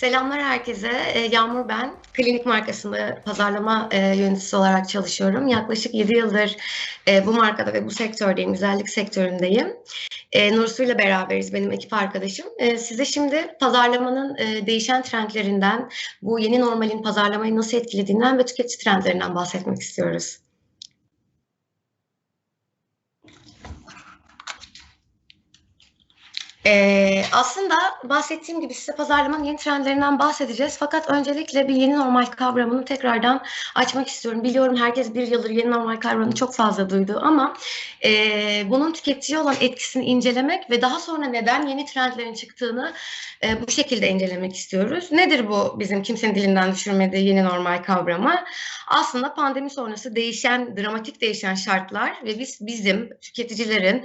Selamlar herkese. Ee, Yağmur ben. Klinik markasında pazarlama e, yöneticisi olarak çalışıyorum. Yaklaşık 7 yıldır e, bu markada ve bu sektördeyim, güzellik sektöründeyim. E, Nursu ile beraberiz, benim ekip arkadaşım. Size şimdi pazarlamanın değişen trendlerinden, bu yeni normalin pazarlamayı nasıl etkilediğinden ve tüketici trendlerinden bahsetmek istiyoruz. Ee, aslında bahsettiğim gibi size pazarlamanın yeni trendlerinden bahsedeceğiz. Fakat öncelikle bir yeni normal kavramını tekrardan açmak istiyorum. Biliyorum herkes bir yıldır yeni normal kavramını çok fazla duydu ama e, bunun tüketiciye olan etkisini incelemek ve daha sonra neden yeni trendlerin çıktığını e, bu şekilde incelemek istiyoruz. Nedir bu bizim kimsenin dilinden düşürmediği yeni normal kavramı? Aslında pandemi sonrası değişen, dramatik değişen şartlar ve biz bizim tüketicilerin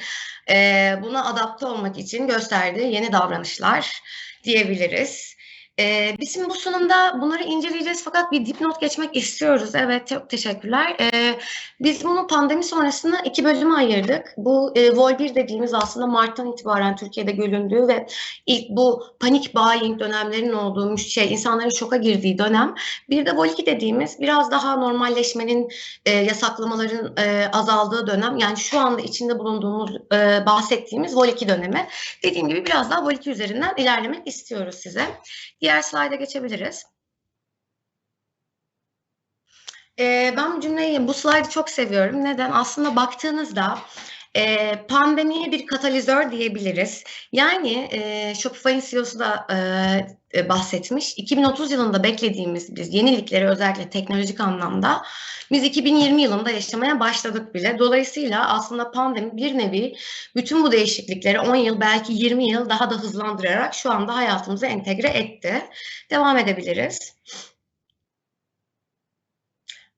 e, buna adapte olmak için gösterdiği yeni davranışlar diyebiliriz. Ee, bizim bu sunumda bunları inceleyeceğiz fakat bir dipnot geçmek istiyoruz. Evet çok teşekkürler. Ee, biz bunu pandemi sonrasında iki bölüme ayırdık. Bu e, Vol 1 dediğimiz aslında Mart'tan itibaren Türkiye'de göründüğü ve ilk bu panik buying dönemlerinin olduğu şey insanların şoka girdiği dönem. Bir de Vol 2 dediğimiz biraz daha normalleşmenin e, yasaklamaların e, azaldığı dönem. Yani şu anda içinde bulunduğumuz e, bahsettiğimiz Vol 2 dönemi. Dediğim gibi biraz daha Vol 2 üzerinden ilerlemek istiyoruz size. Diğer slayda geçebiliriz. Ee, ben bu cümleyi, bu slaydı çok seviyorum. Neden? Aslında baktığınızda e, pandemiye bir katalizör diyebiliriz. Yani e, Shopify'in CEO'su da e, e, bahsetmiş. 2030 yılında beklediğimiz biz yenilikleri özellikle teknolojik anlamda biz 2020 yılında yaşamaya başladık bile. Dolayısıyla aslında pandemi bir nevi bütün bu değişiklikleri 10 yıl belki 20 yıl daha da hızlandırarak şu anda hayatımıza entegre etti. Devam edebiliriz.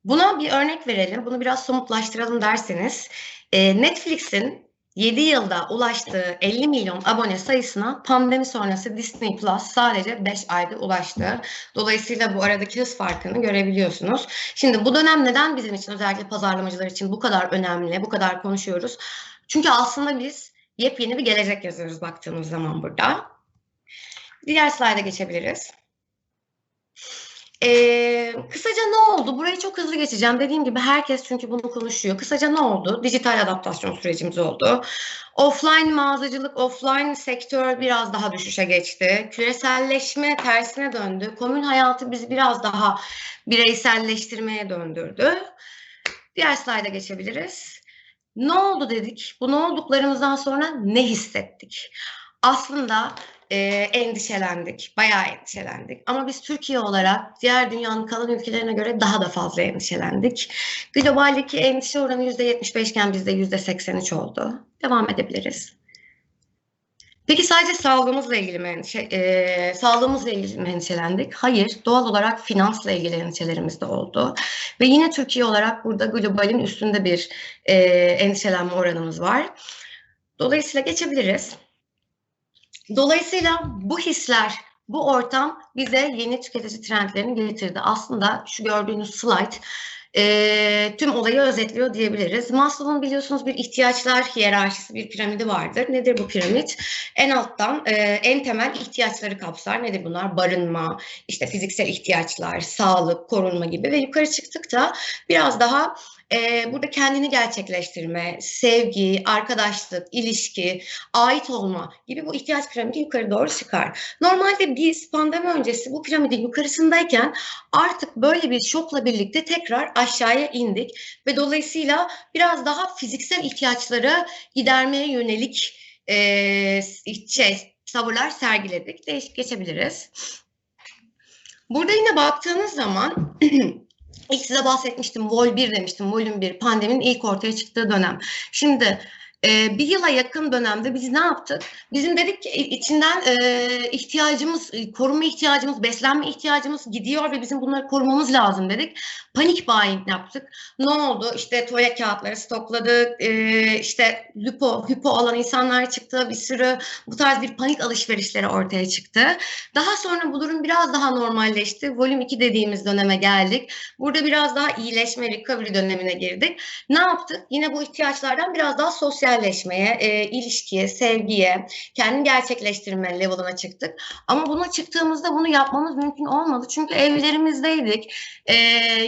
Buna bir örnek verelim, bunu biraz somutlaştıralım derseniz. E, Netflix'in 7 yılda ulaştığı 50 milyon abone sayısına pandemi sonrası Disney Plus sadece 5 ayda ulaştı. Dolayısıyla bu aradaki hız farkını görebiliyorsunuz. Şimdi bu dönem neden bizim için özellikle pazarlamacılar için bu kadar önemli, bu kadar konuşuyoruz? Çünkü aslında biz yepyeni bir gelecek yazıyoruz baktığımız zaman burada. Diğer slayda geçebiliriz. Ee, kısaca ne oldu? Burayı çok hızlı geçeceğim. Dediğim gibi herkes çünkü bunu konuşuyor. Kısaca ne oldu? Dijital adaptasyon sürecimiz oldu. Offline mağazacılık, offline sektör biraz daha düşüşe geçti. Küreselleşme tersine döndü. Komün hayatı bizi biraz daha bireyselleştirmeye döndürdü. Diğer slayda geçebiliriz. Ne oldu dedik? Bu ne olduklarımızdan sonra ne hissettik? Aslında e, endişelendik. Bayağı endişelendik. Ama biz Türkiye olarak diğer dünyanın kalan ülkelerine göre daha da fazla endişelendik. Globaldeki endişe oranı %75 iken bizde %83 oldu. Devam edebiliriz. Peki sadece sağlığımızla ilgili mi endişe, e, sağlığımızla ilgili mi endişelendik? Hayır, doğal olarak finansla ilgili endişelerimiz de oldu. Ve yine Türkiye olarak burada globalin üstünde bir e, endişelenme oranımız var. Dolayısıyla geçebiliriz. Dolayısıyla bu hisler, bu ortam bize yeni tüketici trendlerini getirdi. Aslında şu gördüğünüz slide e, tüm olayı özetliyor diyebiliriz. Maslow'un biliyorsunuz bir ihtiyaçlar hiyerarşisi, bir piramidi vardır. Nedir bu piramit? En alttan e, en temel ihtiyaçları kapsar. Nedir bunlar? Barınma, işte fiziksel ihtiyaçlar, sağlık, korunma gibi ve yukarı çıktıkça biraz daha e, burada kendini gerçekleştirme, sevgi, arkadaşlık, ilişki, ait olma gibi bu ihtiyaç piramidi yukarı doğru çıkar. Normalde biz pandemi öncesi bu piramidin yukarısındayken artık böyle bir şokla birlikte tekrar aşağıya indik ve dolayısıyla biraz daha fiziksel ihtiyaçları gidermeye yönelik e, şey tavırlar sergiledik. Değişik geçebiliriz. Burada yine baktığınız zaman İlk size bahsetmiştim, Vol 1 demiştim, Volüm 1, pandeminin ilk ortaya çıktığı dönem. Şimdi e, bir yıla yakın dönemde biz ne yaptık? Bizim dedik ki içinden e, ihtiyacımız, korunma ihtiyacımız, beslenme ihtiyacımız gidiyor ve bizim bunları korumamız lazım dedik. Panik buying yaptık. Ne oldu? İşte tuvalet kağıtları stokladık, e, işte hüpo, hüpo alan insanlar çıktı, bir sürü bu tarz bir panik alışverişleri ortaya çıktı. Daha sonra bu durum biraz daha normalleşti. Volüm 2 dediğimiz döneme geldik. Burada biraz daha iyileşme, recovery dönemine girdik. Ne yaptık? Yine bu ihtiyaçlardan biraz daha sosyal sosyalleşmeye, e, ilişkiye, sevgiye, kendi gerçekleştirme level'ına çıktık. Ama buna çıktığımızda bunu yapmamız mümkün olmadı. Çünkü evlerimizdeydik. E,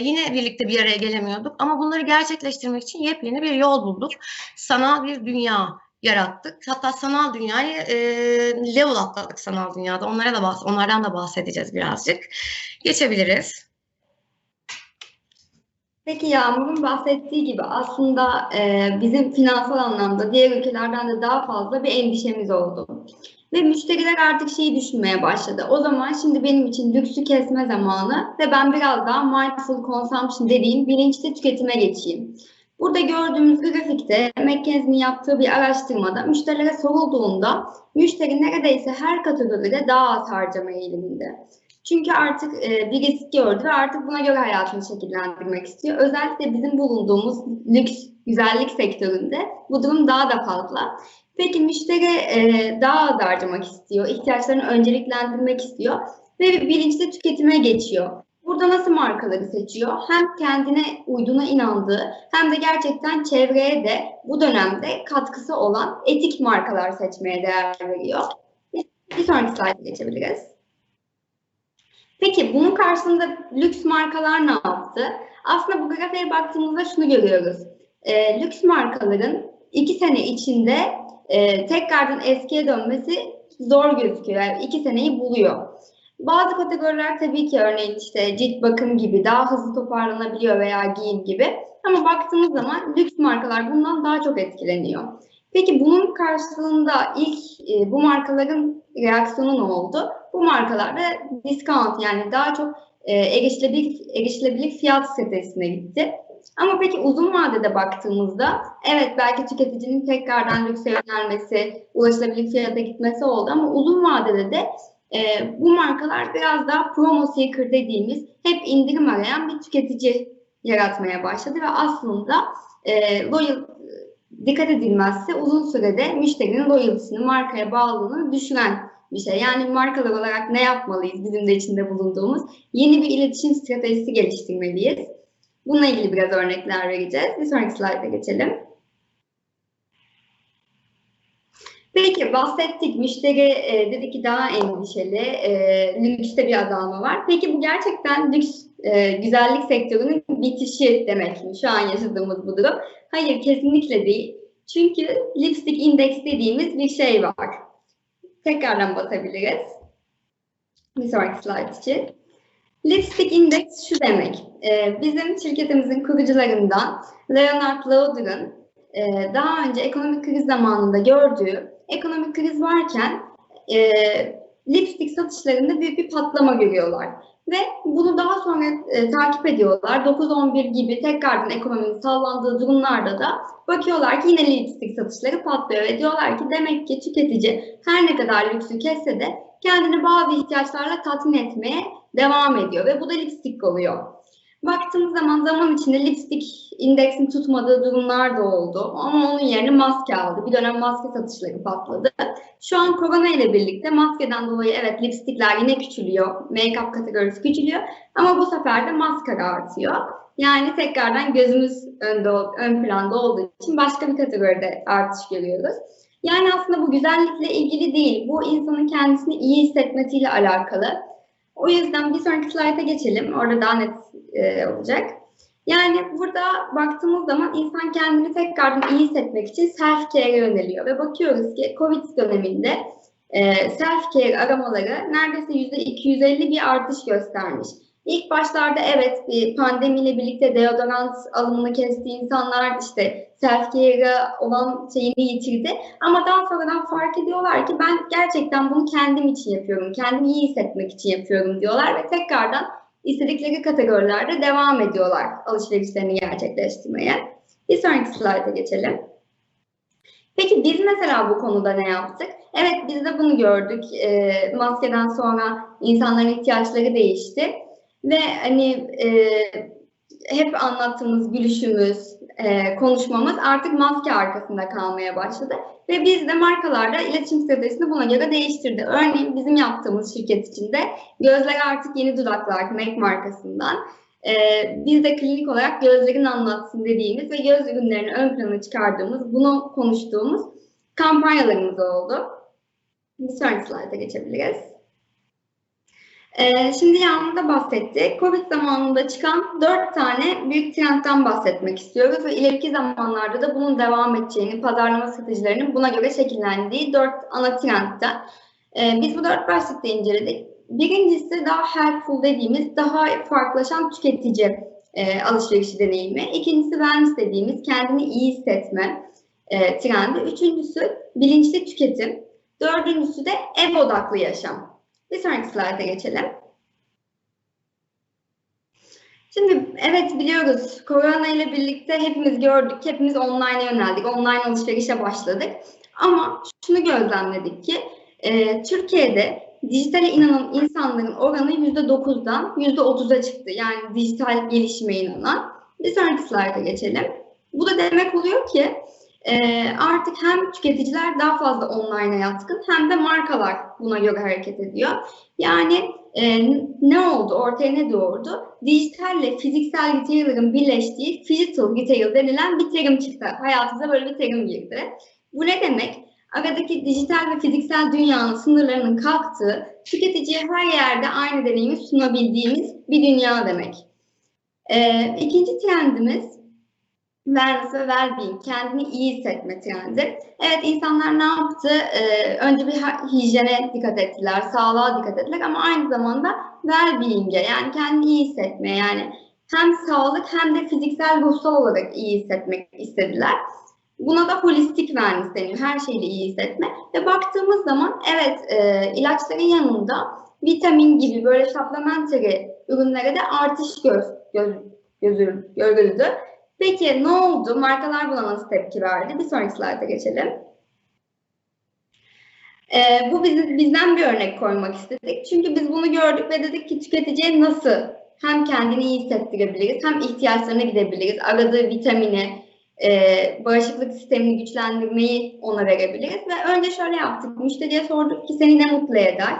yine birlikte bir araya gelemiyorduk. Ama bunları gerçekleştirmek için yepyeni bir yol bulduk. Sanal bir dünya yarattık. Hatta sanal dünyayı e, level atladık sanal dünyada. Onlara da bahs onlardan da bahsedeceğiz birazcık. Geçebiliriz. Peki Yağmur'un bahsettiği gibi aslında e, bizim finansal anlamda diğer ülkelerden de daha fazla bir endişemiz oldu. Ve müşteriler artık şeyi düşünmeye başladı. O zaman şimdi benim için lüksü kesme zamanı ve ben biraz daha mindful consumption dediğim bilinçli tüketime geçeyim. Burada gördüğümüz grafikte McKinsey'nin yaptığı bir araştırmada müşterilere sorulduğunda müşteri neredeyse her kategoride daha az harcama eğiliminde. Çünkü artık e, bir risk gördü ve artık buna göre hayatını şekillendirmek istiyor. Özellikle bizim bulunduğumuz lüks güzellik sektöründe bu durum daha da fazla. Peki müşteri e, daha az harcamak istiyor, ihtiyaçlarını önceliklendirmek istiyor ve bilinçli tüketime geçiyor. Burada nasıl markaları seçiyor? Hem kendine uyduğuna inandığı hem de gerçekten çevreye de bu dönemde katkısı olan etik markalar seçmeye değer veriyor. Bir sonraki slayda geçebiliriz. Peki bunun karşısında lüks markalar ne yaptı? Aslında bu grafiğe baktığımızda şunu görüyoruz. E, lüks markaların iki sene içinde e, tekrardan eskiye dönmesi zor gözüküyor. Yani iki seneyi buluyor. Bazı kategoriler tabii ki örneğin işte cilt bakım gibi daha hızlı toparlanabiliyor veya giyim gibi. Ama baktığımız zaman lüks markalar bundan daha çok etkileniyor. Peki bunun karşılığında ilk e, bu markaların reaksiyonu ne oldu? Bu markalarda discount yani daha çok e, erişilebilir, erişilebilir fiyat stratejisine gitti. Ama peki uzun vadede baktığımızda evet belki tüketicinin tekrardan lükse yönelmesi, ulaşılabilir fiyata gitmesi oldu ama uzun vadede de e, bu markalar biraz daha promo seeker dediğimiz hep indirim arayan bir tüketici yaratmaya başladı ve aslında e, loyal dikkat edilmezse uzun sürede müşterinin loyaltısını, markaya bağlılığını düşüren bir şey. Yani markalar olarak ne yapmalıyız bizim de içinde bulunduğumuz? Yeni bir iletişim stratejisi geliştirmeliyiz. Bununla ilgili biraz örnekler vereceğiz. Bir sonraki slayda geçelim. Peki bahsettik. Müşteri e, dedi ki daha endişeli. E, lükste bir azalma var. Peki bu gerçekten lüks e, güzellik sektörünün bitişi demek mi? Şu an yaşadığımız bu durum. Hayır kesinlikle değil. Çünkü lipstick index dediğimiz bir şey var. Tekrardan basabiliriz. Bir sonraki slide için. Lipstick Index şu demek. E, bizim şirketimizin kurucularından Leonard Lauder'ın e, daha önce ekonomik kriz zamanında gördüğü ekonomik kriz varken e, lipstick satışlarında büyük bir patlama görüyorlar. Ve bunu daha sonra e, takip ediyorlar. 9-11 gibi tekrardan ekonominin sallandığı durumlarda da bakıyorlar ki yine lipstick satışları patlıyor ve diyorlar ki demek ki tüketici her ne kadar lüksü kesse de kendini bazı ihtiyaçlarla tatmin etmeye devam ediyor ve bu da lipstick oluyor. Baktığımız zaman zaman içinde lipstick indeksin tutmadığı durumlar da oldu. Ama onun yerine maske aldı. Bir dönem maske satışları patladı. Şu an korona ile birlikte maskeden dolayı evet lipstickler yine küçülüyor. Make-up kategorisi küçülüyor. Ama bu sefer de maskara artıyor. Yani tekrardan gözümüz önde, ön planda olduğu için başka bir kategoride artış görüyoruz. Yani aslında bu güzellikle ilgili değil. Bu insanın kendisini iyi hissetmesiyle alakalı. O yüzden bir sonraki slayta geçelim. Orada daha net e, olacak. Yani burada baktığımız zaman insan kendini tekrardan iyi hissetmek için self-care'e yöneliyor. Ve bakıyoruz ki COVID döneminde e, self-care aramaları neredeyse %250 bir artış göstermiş. İlk başlarda evet bir pandemiyle birlikte deodorant alımını kesti insanlar işte self-care'a olan şeyini yitirdi. Ama daha sonradan fark ediyorlar ki ben gerçekten bunu kendim için yapıyorum, kendimi iyi hissetmek için yapıyorum diyorlar ve tekrardan istedikleri kategorilerde devam ediyorlar alışverişlerini gerçekleştirmeye. Bir sonraki slayta geçelim. Peki biz mesela bu konuda ne yaptık? Evet biz de bunu gördük. E, maskeden sonra insanların ihtiyaçları değişti. Ve hani e, hep anlattığımız gülüşümüz, e, konuşmamız artık maske arkasında kalmaya başladı. Ve biz de markalarda iletişim stratejisini buna göre değiştirdi. Örneğin bizim yaptığımız şirket içinde gözler artık yeni dudaklar MAC markasından. e, biz de klinik olarak gözlerin anlatsın dediğimiz ve göz ürünlerini ön plana çıkardığımız, bunu konuştuğumuz kampanyalarımız oldu. Bir sonraki slayta geçebiliriz. Ee, şimdi yanında bahsettik. Covid zamanında çıkan dört tane büyük trendten bahsetmek istiyoruz ve ileriki zamanlarda da bunun devam edeceğini, pazarlama stratejilerinin buna göre şekillendiği dört ana trendten. Ee, biz bu dört başlıkta inceledik. Birincisi daha helpful dediğimiz, daha farklılaşan tüketici e, alışverişi deneyimi. İkincisi wellness dediğimiz kendini iyi hissetme e, trendi. Üçüncüsü bilinçli tüketim. Dördüncüsü de ev odaklı yaşam. Bir sonraki slayta geçelim. Şimdi evet biliyoruz korona ile birlikte hepimiz gördük, hepimiz online'a yöneldik, online alışverişe başladık. Ama şunu gözlemledik ki e, Türkiye'de dijitale inanan insanların oranı %9'dan %30'a çıktı. Yani dijital gelişime inanan. Bir sonraki slayta geçelim. Bu da demek oluyor ki e, artık hem tüketiciler daha fazla online'a yatkın hem de markalar buna göre hareket ediyor. Yani e, ne oldu? Ortaya ne doğurdu? Dijitalle fiziksel retailer'ın birleştiği digital retail denilen bir terim çıktı. Hayatımıza böyle bir terim girdi. Bu ne demek? Aradaki dijital ve fiziksel dünyanın sınırlarının kalktığı, tüketiciye her yerde aynı deneyimi sunabildiğimiz bir dünya demek. Ee, ikinci trendimiz wellness ve well-being, kendini iyi hissetme trendi. Evet insanlar ne yaptı? Ee, önce bir hijyene dikkat ettiler, sağlığa dikkat ettiler ama aynı zamanda well-being'e yani kendini iyi hissetme yani hem sağlık hem de fiziksel ruhsal olarak iyi hissetmek istediler. Buna da holistik wellness deniyor. Her şeyle iyi hissetme. Ve baktığımız zaman evet e, ilaçların yanında vitamin gibi böyle supplementary ürünlere de artış göz, göz, gözü, görüldü. Peki ne oldu? Markalar buna nasıl tepki verdi? Bir sonraki slayta geçelim. Ee, bu bizi, bizden bir örnek koymak istedik. Çünkü biz bunu gördük ve dedik ki tüketiciye nasıl hem kendini iyi hissettirebiliriz hem ihtiyaçlarına gidebiliriz. Aradığı vitamini, e, bağışıklık sistemini güçlendirmeyi ona verebiliriz. Ve önce şöyle yaptık. Müşteriye sorduk ki seni ne mutlu eder?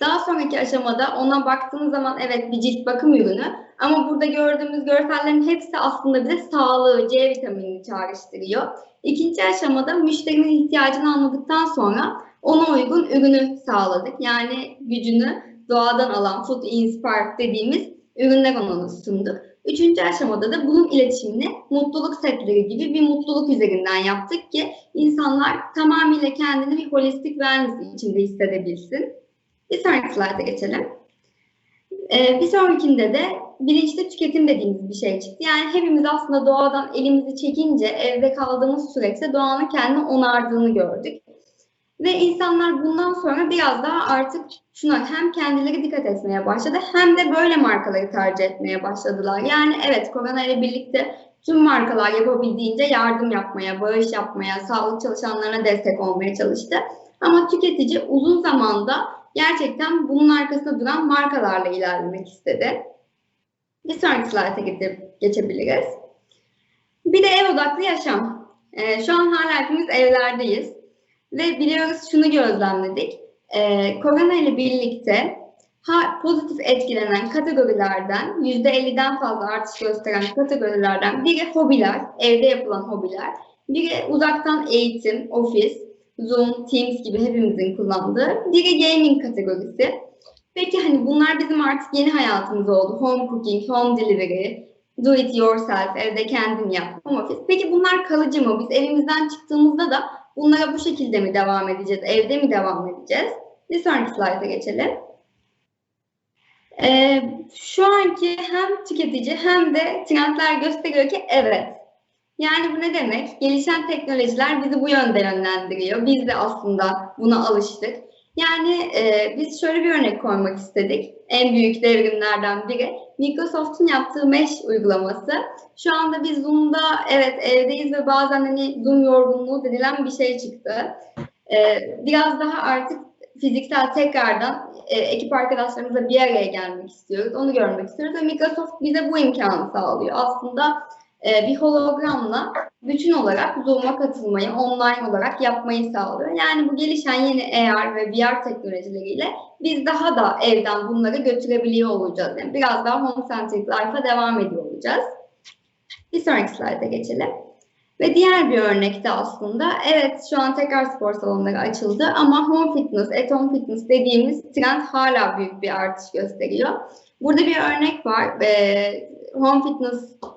Daha sonraki aşamada ona baktığınız zaman evet bir cilt bakım ürünü ama burada gördüğümüz görsellerin hepsi aslında bize sağlığı, C vitaminini çağrıştırıyor. İkinci aşamada müşterinin ihtiyacını anladıktan sonra ona uygun ürünü sağladık. Yani gücünü doğadan alan Food Inspired dediğimiz ürünler ona sunduk. Üçüncü aşamada da bunun iletişimini mutluluk setleri gibi bir mutluluk üzerinden yaptık ki insanlar tamamıyla kendini bir holistik wellness içinde hissedebilsin. Bir sonraki slayda geçelim. Ee, bir sonrakinde de bilinçli tüketim dediğimiz bir şey çıktı. Yani hepimiz aslında doğadan elimizi çekince evde kaldığımız süreçte doğanın kendini onardığını gördük. Ve insanlar bundan sonra biraz daha artık şuna hem kendileri dikkat etmeye başladı hem de böyle markaları tercih etmeye başladılar. Yani evet korona ile birlikte tüm markalar yapabildiğince yardım yapmaya, bağış yapmaya, sağlık çalışanlarına destek olmaya çalıştı. Ama tüketici uzun zamanda gerçekten bunun arkasında duran markalarla ilerlemek istedi. Bir sonraki slayta geçebiliriz. Bir de ev odaklı yaşam. Ee, şu an hala hepimiz evlerdeyiz. Ve biliyoruz şunu gözlemledik. Ee, korona ile birlikte ha, pozitif etkilenen kategorilerden %50'den fazla artış gösteren kategorilerden biri hobiler, evde yapılan hobiler. Biri uzaktan eğitim, ofis, Zoom, Teams gibi hepimizin kullandığı. Biri gaming kategorisi. Peki hani bunlar bizim artık yeni hayatımız oldu. Home cooking, home delivery, do it yourself, evde kendin yap, home office. Peki bunlar kalıcı mı? Biz evimizden çıktığımızda da bunlara bu şekilde mi devam edeceğiz? Evde mi devam edeceğiz? Bir sonraki slayta geçelim. Ee, şu anki hem tüketici hem de trendler gösteriyor ki evet yani bu ne demek? Gelişen teknolojiler bizi bu yönde yönlendiriyor. Biz de aslında buna alıştık. Yani e, biz şöyle bir örnek koymak istedik. En büyük devrimlerden biri Microsoft'un yaptığı Mesh uygulaması. Şu anda biz Zoom'da evet evdeyiz ve bazen hani Zoom yorgunluğu denilen bir şey çıktı. E, biraz daha artık fiziksel tekrardan e, ekip arkadaşlarımızla bir araya gelmek istiyoruz. Onu görmek istiyoruz ve Microsoft bize bu imkanı sağlıyor. Aslında e, bir hologramla bütün olarak Zoom'a katılmayı, online olarak yapmayı sağlıyor. Yani bu gelişen yeni AR ve VR teknolojileriyle biz daha da evden bunları götürebiliyor olacağız. Yani biraz daha home-centric life'a devam ediyor olacağız. Bir sonraki slayda geçelim. Ve diğer bir örnekte aslında evet şu an tekrar spor salonları açıldı ama home fitness, at home fitness dediğimiz trend hala büyük bir artış gösteriyor. Burada bir örnek var. Ee, home fitness e,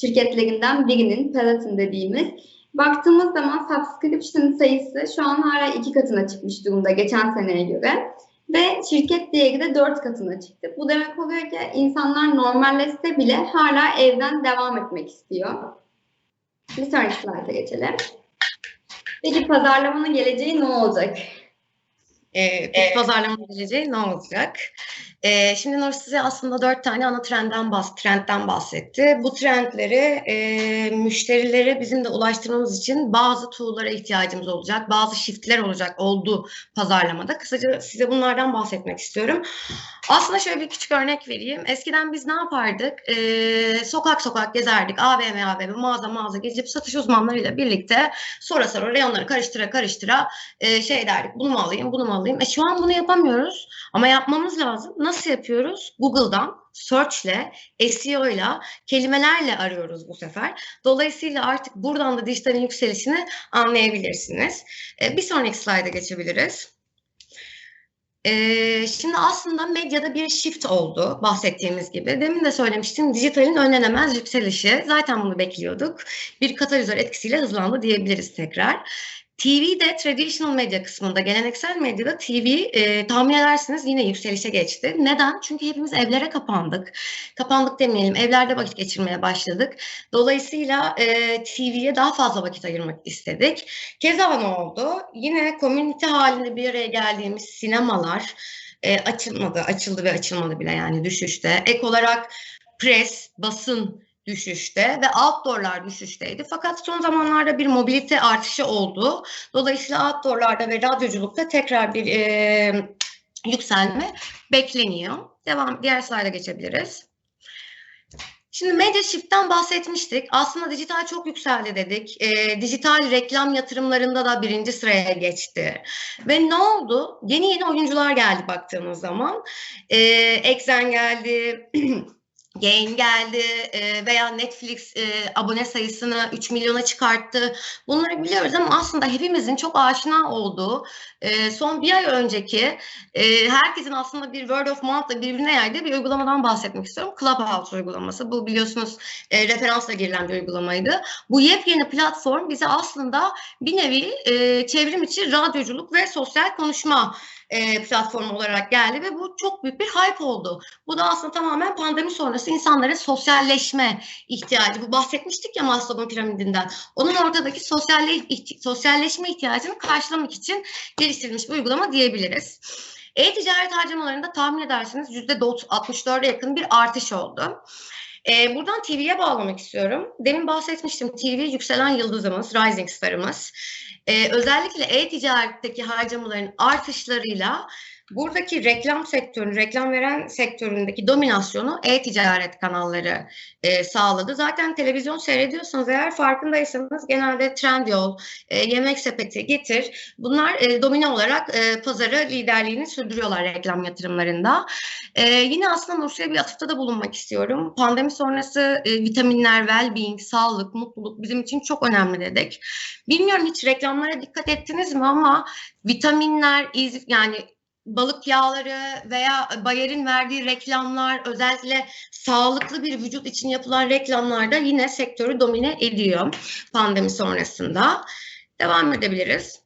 şirketlerinden birinin Peloton dediğimiz. Baktığımız zaman subscription sayısı şu an hala iki katına çıkmış durumda geçen seneye göre. Ve şirket değeri de dört katına çıktı. Bu demek oluyor ki insanlar normalleşse bile hala evden devam etmek istiyor. Bir sonraki slayta geçelim. Peki pazarlamanın geleceği ne olacak? Ee, peki pazarlama geleceği ne olacak? Ee, şimdi Nur size aslında dört tane ana trendden, bahs trendden bahsetti. Bu trendleri e, müşterilere bizim de ulaştırmamız için bazı tool'lara ihtiyacımız olacak. Bazı shift'ler olacak oldu pazarlamada. Kısaca size bunlardan bahsetmek istiyorum. Aslında şöyle bir küçük örnek vereyim. Eskiden biz ne yapardık? Ee, sokak sokak gezerdik. AVM AVM mağaza mağaza gezip satış uzmanlarıyla birlikte sonra sonra reyonları karıştıra karıştıra e, şey derdik. Bunu mu alayım bunu mu alayım? E, şu an bunu yapamıyoruz ama yapmamız lazım. Nasıl yapıyoruz? Google'dan search'le, SEO'yla, kelimelerle arıyoruz bu sefer. Dolayısıyla artık buradan da dijitalin yükselişini anlayabilirsiniz. Ee, bir sonraki slayda geçebiliriz. Ee, şimdi aslında medyada bir shift oldu bahsettiğimiz gibi. Demin de söylemiştim dijitalin önlenemez yükselişi. Zaten bunu bekliyorduk. Bir katalizör etkisiyle hızlandı diyebiliriz tekrar. TV'de traditional medya kısmında, geleneksel medyada TV e, tahmin edersiniz yine yükselişe geçti. Neden? Çünkü hepimiz evlere kapandık. Kapandık demeyelim, evlerde vakit geçirmeye başladık. Dolayısıyla e, TV'ye daha fazla vakit ayırmak istedik. Keza ne oldu? Yine komünite halinde bir araya geldiğimiz sinemalar e, açılmadı, açıldı ve açılmadı bile yani düşüşte. Ek olarak pres, basın düşüşte ve outdoor'lar düşüşteydi. Fakat son zamanlarda bir mobilite artışı oldu. Dolayısıyla outdoor'larda ve radyoculukta tekrar bir e, yükselme bekleniyor. Devam, diğer slayda geçebiliriz. Şimdi medya shift'ten bahsetmiştik. Aslında dijital çok yükseldi dedik. E, dijital reklam yatırımlarında da birinci sıraya geçti. Ve ne oldu? Yeni yeni oyuncular geldi baktığımız zaman. E, Exxen geldi. Gain geldi e, veya Netflix e, abone sayısını 3 milyona çıkarttı. Bunları biliyoruz ama aslında hepimizin çok aşina olduğu e, son bir ay önceki herkesin aslında bir word of mouth'la birbirine yaydığı bir uygulamadan bahsetmek istiyorum. Clubhouse uygulaması. Bu biliyorsunuz referansla girilen bir uygulamaydı. Bu yepyeni platform bize aslında bir nevi çevrim içi radyoculuk ve sosyal konuşma e, platformu olarak geldi ve bu çok büyük bir hype oldu. Bu da aslında tamamen pandemi sonrası insanların sosyalleşme ihtiyacı. Bu bahsetmiştik ya Maslow'un piramidinden. Onun ortadaki sosyalle, sosyalleşme ihtiyacını karşılamak için geliştirilmiş bir uygulama diyebiliriz. E-ticaret harcamalarında tahmin edersiniz %64'e yakın bir artış oldu. Ee, buradan TV'ye bağlamak istiyorum. Demin bahsetmiştim TV yükselen yıldızımız, rising starımız. Ee, özellikle e-ticaretteki harcamaların artışlarıyla buradaki reklam sektörü, reklam veren sektöründeki dominasyonu e-ticaret kanalları e, sağladı. Zaten televizyon seyrediyorsanız eğer farkındaysanız genelde Trendyol, e, Yemek Sepeti, Getir bunlar e, domine olarak e, pazarı liderliğini sürdürüyorlar reklam yatırımlarında. E, yine aslında Nursa'ya bir atıfta da bulunmak istiyorum. Pandemi sonrası e, vitaminler, well-being, sağlık, mutluluk bizim için çok önemli dedik. Bilmiyorum hiç reklamlara dikkat ettiniz mi ama vitaminler, iz, yani balık yağları veya Bayer'in verdiği reklamlar özellikle sağlıklı bir vücut için yapılan reklamlarda yine sektörü domine ediyor pandemi sonrasında. Devam edebiliriz.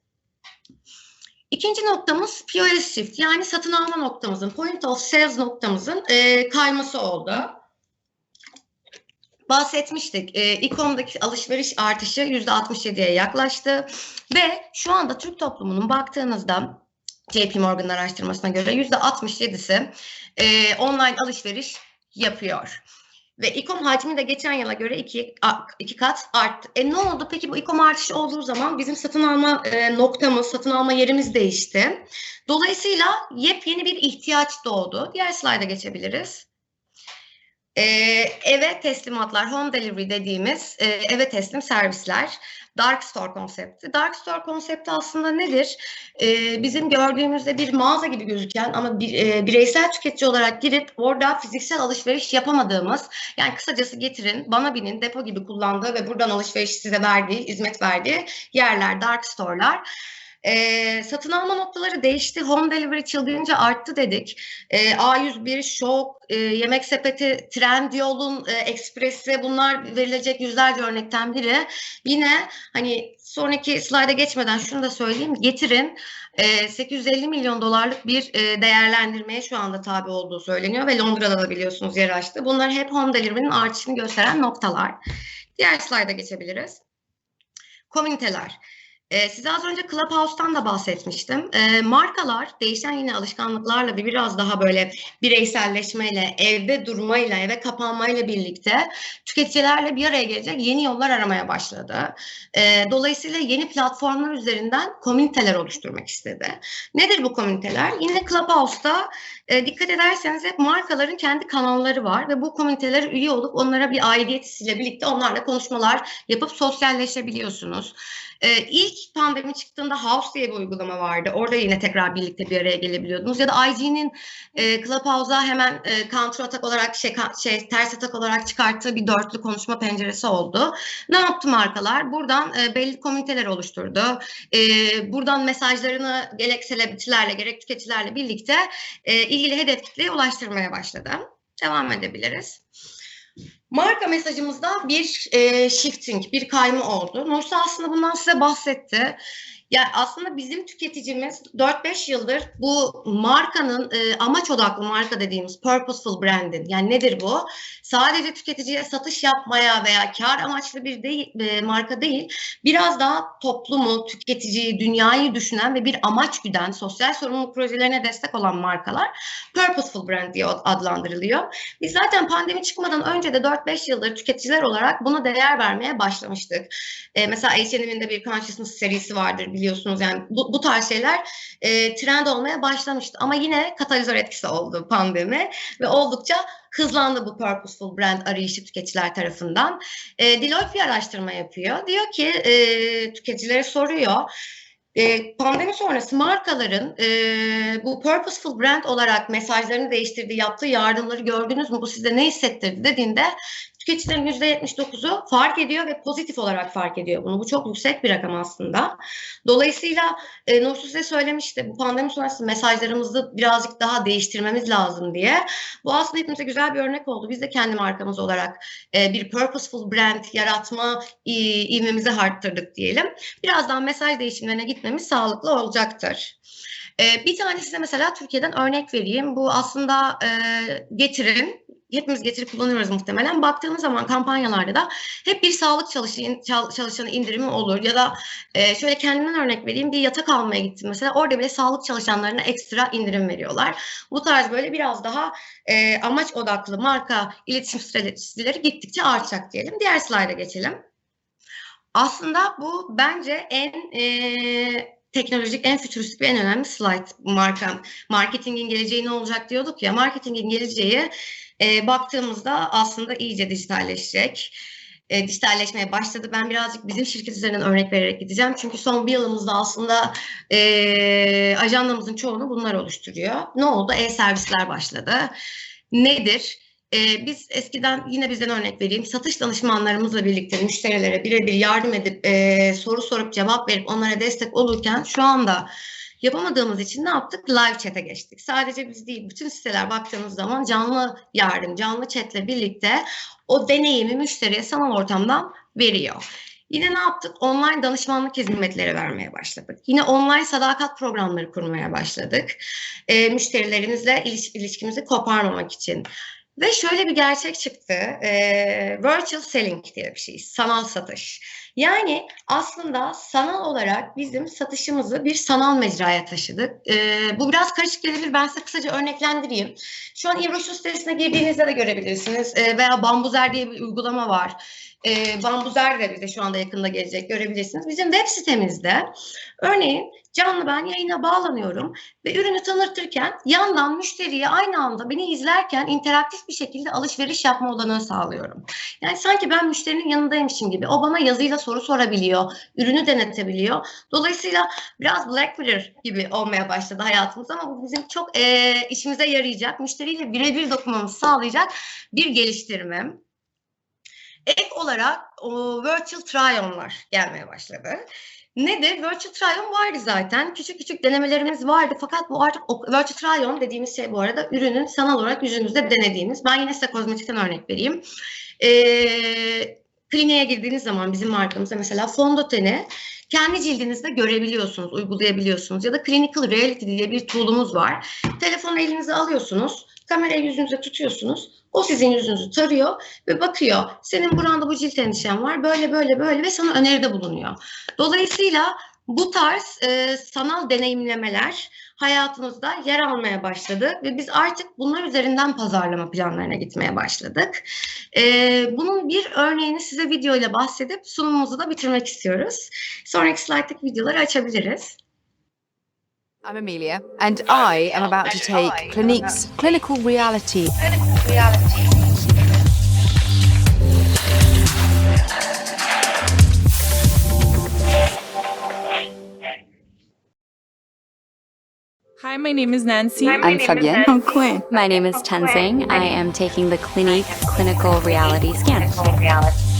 İkinci noktamız POS shift yani satın alma noktamızın, point of sales noktamızın e, kayması oldu. Bahsetmiştik. E, e-com'daki alışveriş artışı %67'ye yaklaştı ve şu anda Türk toplumunun baktığınızda JP Morgan araştırmasına göre yüzde 67'si e, online alışveriş yapıyor. Ve e-com hacmi de geçen yıla göre iki, iki kat arttı. E ne oldu? Peki bu e-com artışı olduğu zaman bizim satın alma e, noktamız, satın alma yerimiz değişti. Dolayısıyla yepyeni bir ihtiyaç doğdu. Diğer slayda geçebiliriz. E, eve teslimatlar, home delivery dediğimiz e, eve teslim servisler. Dark Store konsepti. Dark Store konsepti aslında nedir? Ee, bizim gördüğümüzde bir mağaza gibi gözüken ama e, bireysel tüketici olarak girip orada fiziksel alışveriş yapamadığımız, yani kısacası getirin, bana binin, depo gibi kullandığı ve buradan alışveriş size verdiği, hizmet verdiği yerler, Dark Store'lar. E, satın alma noktaları değişti. Home delivery çılgınca arttı dedik. E, A101, Şok, e, Yemek Sepeti, Trendyol'un e, Ekspresi bunlar verilecek yüzlerce örnekten biri. Yine hani sonraki slayda geçmeden şunu da söyleyeyim. Getirin e, 850 milyon dolarlık bir e, değerlendirmeye şu anda tabi olduğu söyleniyor ve Londra'da da biliyorsunuz yer açtı. Bunlar hep home delivery'nin artışını gösteren noktalar. Diğer slayda geçebiliriz. Komüniteler. Ee, size az önce Clubhouse'tan da bahsetmiştim. Ee, markalar değişen yine alışkanlıklarla ve biraz daha böyle bireyselleşmeyle, evde durmayla, eve kapanmayla birlikte tüketicilerle bir araya gelecek yeni yollar aramaya başladı. Ee, dolayısıyla yeni platformlar üzerinden komüniteler oluşturmak istedi. Nedir bu komüniteler? Yine Clubhouse'da e, dikkat ederseniz hep markaların kendi kanalları var ve bu komünitelere üye olup onlara bir aidiyet hissiyle birlikte onlarla konuşmalar yapıp sosyalleşebiliyorsunuz. Ee, ilk pandemi çıktığında House diye bir uygulama vardı. Orada yine tekrar birlikte bir araya gelebiliyordunuz. Ya da IG'nin e, Clubhouse'a hemen e, counter atak olarak şey, şey ters atak olarak çıkarttığı bir dörtlü konuşma penceresi oldu. Ne yaptı markalar? Buradan e, belli komüniteler oluşturdu. E, buradan mesajlarını gerek selebritilerle gerek tüketicilerle birlikte e, ilgili hedef kitleye ulaştırmaya başladı. Devam edebiliriz. Marka mesajımızda bir e, shifting, bir kayma oldu. Nursa aslında bundan size bahsetti. Yani aslında bizim tüketicimiz 4-5 yıldır bu markanın e, amaç odaklı marka dediğimiz purposeful branding yani nedir bu? Sadece tüketiciye satış yapmaya veya kar amaçlı bir değil, e, marka değil, biraz daha toplumu, tüketiciyi, dünyayı düşünen ve bir amaç güden sosyal sorumluluk projelerine destek olan markalar purposeful brand diye adlandırılıyor. Biz zaten pandemi çıkmadan önce de 4-5 yıldır tüketiciler olarak buna değer vermeye başlamıştık. E, mesela H&M'in de bir consciousness serisi vardır biliyorsunuz. Yani bu, bu tarz şeyler e, trend olmaya başlamıştı. Ama yine katalizör etkisi oldu pandemi ve oldukça hızlandı bu purposeful brand arayışı tüketiciler tarafından. E, Deloitte bir araştırma yapıyor. Diyor ki e, tüketicilere soruyor. E, pandemi sonrası markaların e, bu purposeful brand olarak mesajlarını değiştirdiği, yaptığı yardımları gördünüz mü? Bu size ne hissettirdi dediğinde tüketicilerin %79'u fark ediyor ve pozitif olarak fark ediyor bunu. Bu çok yüksek bir rakam aslında. Dolayısıyla e, Nursu size söylemişti bu pandemi sonrası mesajlarımızı birazcık daha değiştirmemiz lazım diye. Bu aslında hepimize güzel bir örnek oldu. Biz de kendi markamız olarak e, bir purposeful brand yaratma e, ivmemizi arttırdık diyelim. Birazdan mesaj değişimlerine gitmemiz sağlıklı olacaktır. Ee, bir tane size mesela Türkiye'den örnek vereyim. Bu aslında e, getirin hepimiz getirip kullanıyoruz muhtemelen. Baktığımız zaman kampanyalarda da hep bir sağlık çalışanı, indirimi olur. Ya da e, şöyle kendimden örnek vereyim. Bir yatak almaya gittim mesela. Orada bile sağlık çalışanlarına ekstra indirim veriyorlar. Bu tarz böyle biraz daha e, amaç odaklı marka iletişim stratejileri gittikçe artacak diyelim. Diğer slayda geçelim. Aslında bu bence en e, teknolojik en fütüristik ve en önemli slide marka. Marketingin geleceği ne olacak diyorduk ya. Marketingin geleceği e, baktığımızda aslında iyice dijitalleşecek. E, dijitalleşmeye başladı. Ben birazcık bizim şirket üzerinden örnek vererek gideceğim. Çünkü son bir yılımızda aslında e, ajandamızın çoğunu bunlar oluşturuyor. Ne oldu? E-servisler başladı. Nedir? Ee, biz eskiden yine bizden örnek vereyim. Satış danışmanlarımızla birlikte müşterilere birebir yardım edip e, soru sorup cevap verip onlara destek olurken şu anda yapamadığımız için ne yaptık? Live chat'e geçtik. Sadece biz değil, bütün siteler baktığımız zaman canlı yardım, canlı chat'le birlikte o deneyimi müşteriye sanal ortamdan veriyor. Yine ne yaptık? Online danışmanlık hizmetleri vermeye başladık. Yine online sadakat programları kurmaya başladık. E, müşterilerimizle iliş, ilişkimizi koparmamak için. Ve şöyle bir gerçek çıktı. E, virtual selling diye bir şey. Sanal satış. Yani aslında sanal olarak bizim satışımızı bir sanal mecraya taşıdık. E, bu biraz karışık gelebilir. Ben size kısaca örneklendireyim. Şu an İbroşu sitesine girdiğinizde de görebilirsiniz. E, veya Bambuzer diye bir uygulama var. E, Bambuzer de bize şu anda yakında gelecek görebilirsiniz. Bizim web sitemizde örneğin canlı ben yayına bağlanıyorum ve ürünü tanıtırken yandan müşteriye aynı anda beni izlerken interaktif bir şekilde alışveriş yapma olanağı sağlıyorum. Yani sanki ben müşterinin yanındaymışım gibi. O bana yazıyla soru sorabiliyor, ürünü denetebiliyor. Dolayısıyla biraz Black Mirror gibi olmaya başladı hayatımız ama bu bizim çok e, işimize yarayacak, müşteriyle birebir dokunmamızı sağlayacak bir geliştirme. Ek olarak o virtual try-on'lar gelmeye başladı. Ne de virtual try-on vardı zaten. Küçük küçük denemelerimiz vardı. Fakat bu artık virtual try-on dediğimiz şey bu arada ürünün sanal olarak yüzünüzde denediğiniz. Ben yine size kozmetikten örnek vereyim. Ee, kliniğe girdiğiniz zaman bizim markamızda mesela fondöteni kendi cildinizde görebiliyorsunuz, uygulayabiliyorsunuz. Ya da clinical reality diye bir tool'umuz var. Telefonu elinize alıyorsunuz, kamerayı yüzünüze tutuyorsunuz. O sizin yüzünüzü tarıyor ve bakıyor. Senin buranda bu cilt endişen var. Böyle böyle böyle ve sana öneride bulunuyor. Dolayısıyla bu tarz e, sanal deneyimlemeler hayatımızda yer almaya başladı ve biz artık bunlar üzerinden pazarlama planlarına gitmeye başladık. E, bunun bir örneğini size video ile bahsedip sunumumuzu da bitirmek istiyoruz. Sonraki slayttaki videoları açabiliriz. I'm Amelia, and I am about to take Clinique's clinical reality. Hi, my name is Nancy. I'm Fabienne. I'm Quinn. Oh, my name is Tenzing. I am taking the Clinique Clinical Reality Scan.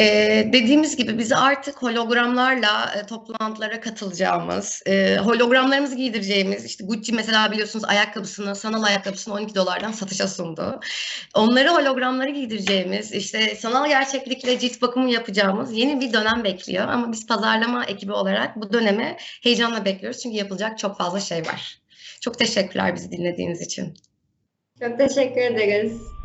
Ee, dediğimiz gibi bizi artık hologramlarla e, toplantılara katılacağımız, e, hologramlarımızı giydireceğimiz, işte Gucci mesela biliyorsunuz ayakkabısını, sanal ayakkabısını 12 dolardan satışa sundu. Onları hologramları giydireceğimiz, işte sanal gerçeklikle cilt bakımı yapacağımız yeni bir dönem bekliyor. Ama biz pazarlama ekibi olarak bu dönemi heyecanla bekliyoruz çünkü yapılacak çok fazla şey var. Çok teşekkürler bizi dinlediğiniz için. Çok teşekkür ederiz.